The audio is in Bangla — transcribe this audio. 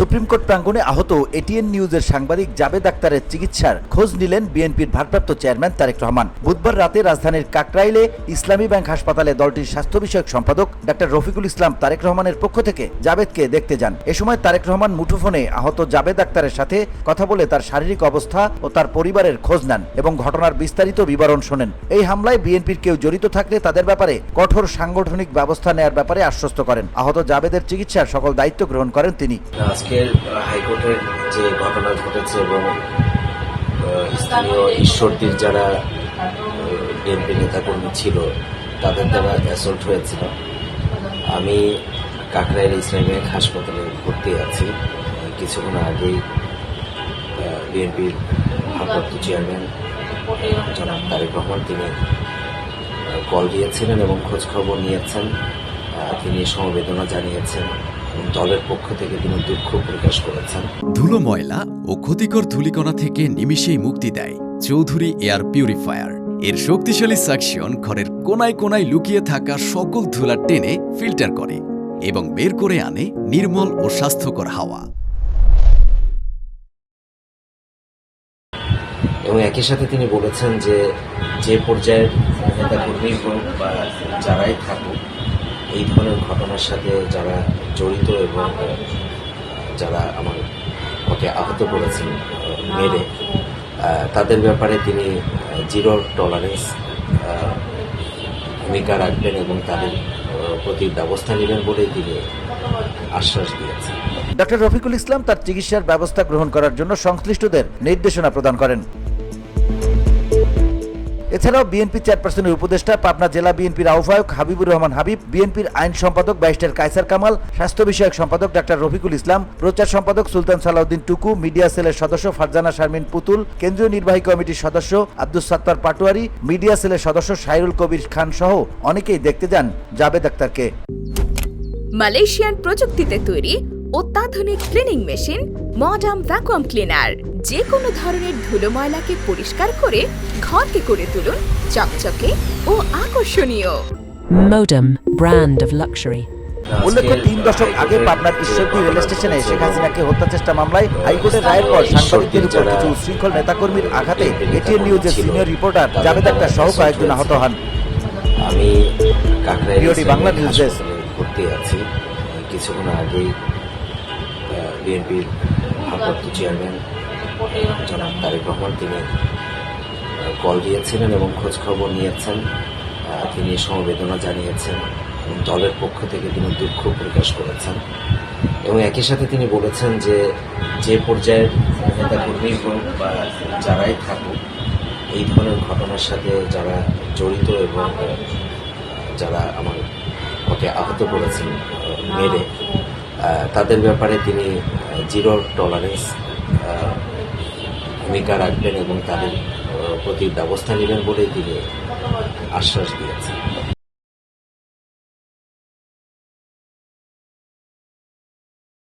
সুপ্রিম কোর্ট প্রাঙ্গণে আহত এটিএন নিউজের সাংবাদিক জাবেদ আক্তারের চিকিৎসার খোঁজ নিলেন বিএনপির ভারপ্রাপ্ত চেয়ারম্যান তারেক রহমান। বুধবার রাতে রাজধানীর কাকরাইলে ইসলামী ব্যাংক হাসপাতালে দলটির স্বাস্থ্য বিষয়ক সম্পাদক ডাক্তার রফিকুল ইসলাম তারেক রহমানের পক্ষ থেকে জাবেদকে দেখতে যান। এ সময় তারেক রহমান মুঠোফোনে আহত জাবেদ আক্তারের সাথে কথা বলে তার শারীরিক অবস্থা ও তার পরিবারের খোঁজ নেন এবং ঘটনার বিস্তারিত বিবরণ শোনেন। এই হামলায় বিএনপির কেউ জড়িত থাকলে তাদের ব্যাপারে কঠোর সাংগঠনিক ব্যবস্থা নেয়ার ব্যাপারে আশ্বস্ত করেন। আহত জাবেদের চিকিৎসার সকল দায়িত্ব গ্রহণ করেন তিনি। আজকের হাইকোর্টের যে ঘটনা ঘটেছে এবং স্থানীয় ঈশ্বরদীর যারা বিএনপি নেতাকর্মী ছিল, তাদের দ্বারা অ্যাসল্ট হয়েছিল। আমি কাকরাইল ইসলামী হাসপাতালে ভর্তি আছি। কিছুক্ষণ আগেই বিএনপির ভারপ্রাপ্ত চেয়ারম্যান জনাব তারেক রহমান, তিনি কল দিয়েছিলেন এবং খোঁজখবর নিয়েছেন। তিনি সমবেদনা জানিয়েছেন এবং দলের পক্ষ থেকে তিনি দুঃখ প্রকাশ করেছেন। ধুলো ময়লা ও ক্ষতিকর ধূলিকণা থেকে নিমিষেই মুক্তি দেয় চৌধুরী এয়ার পিউরিফায়ার। এর শক্তিশালী সাকশন ঘরের কোনায় কোনায় লুকিয়ে থাকা সকল ধুলা টেনে ফিল্টার করে এবং বের করে আনে নির্মল ও স্বাস্থ্যকর হাওয়া। এবং একই সাথে তিনি বলেছেন যে যে পর্যায়ের নেতাকর্মী হোক বা যারাই থাকুক এই ধরনের ঘটনার সাথে যারা জড়িত এবং যারা আমার ওকে আহত করেছেন, মেরে তাদের ব্যাপারে তিনি জিরো টলারেন্স ভূমিকা রাখবেন এবং তাদের প্রতি ব্যবস্থা নেবেন বলেই তিনি আশ্বাস দিয়েছেন। ডক্টর রফিকুল ইসলাম তার চিকিৎসার ব্যবস্থা গ্রহণ করার জন্য সংশ্লিষ্টদের নির্দেশনা প্রদান করেন। এছাড়াও বিএনপি চেয়ারপারসনের উপদেষ্টা পাবনা জেলা বিএনপির আহ্বায়ক হাবিবুর রহমান হাবিব, বিএনপির আইন সম্পাদক ব্যারিস্টার কায়সার কামাল, স্বাস্থ্য বিষয়ক সম্পাদক ডাক্তার রফিকুল ইসলাম, প্রচার সম্পাদক সুলতান সালাউদ্দিন টুকু, মিডিয়া সেলের সদস্য ফারজানা শারমিন পুতুল, কেন্দ্রীয় নির্বাহী কমিটির সদস্য আব্দুল সাত্তার পাটোয়ারি, মিডিয়া সেলের সদস্য সাইরুল কবির খান সহ অনেকেই দেখতে যান জাবেদ আক্তারকে। মালয়েশিয়ান প্রযুক্তিতে তৈরি অত্যাধুনিক cleaning machine modern vacuum cleaner যে কোনো ধরনের ধুলো ময়লাকে পরিষ্কার করে ঘরকে করে তুলুন চকচকে ও আকর্ষণীয় Modem, brand of luxury. উল্লেখ্য তিন দশক আগে পাবনার ঈশ্বরদী রেল স্টেশনে শেখ হাসিনাকে হত্যা চেষ্টা মামলায় হাইকোর্টের রায়ের পর সাংবাদিকদের উপর কিছু উচ্ছৃঙ্খল নেতাকর্মীর আঘাতে এটিএন নিউজের সিনিয়র রিপোর্টার জাভেদ আক্তার সহ কয়েকজন আহত হন আমি বাংলা নিউজ ডেস্ক। ভর্তি আছি কিছুক্ষণ আগেই বিএনপির ভারপ্রাপ্ত চেয়ারম্যান জনাব তারেক রহমান, তিনি কল দিয়েছিলেন এবং খোঁজ খবর নিয়েছেন তিনি সমবেদনা জানিয়েছেন এবং দলের পক্ষ থেকে তিনি দুঃখ প্রকাশ করেছেন। এবং একই সাথে তিনি বলেছেন যে যে পর্যায়ের নেতাকর্মী হোক বা যারাই থাকুক, এই ধরনের ঘটনার সাথে যারা জড়িত এবং যারা আমার ওকে আহত করেছেন মেরে তাদের ব্যাপারে তিনি জিরো টলারেন্স ভূমিকা রাখবেন এবং তাদের প্রতি ব্যবস্থা নেবেন বলেই তিনি আশ্বাস দিয়েছেন।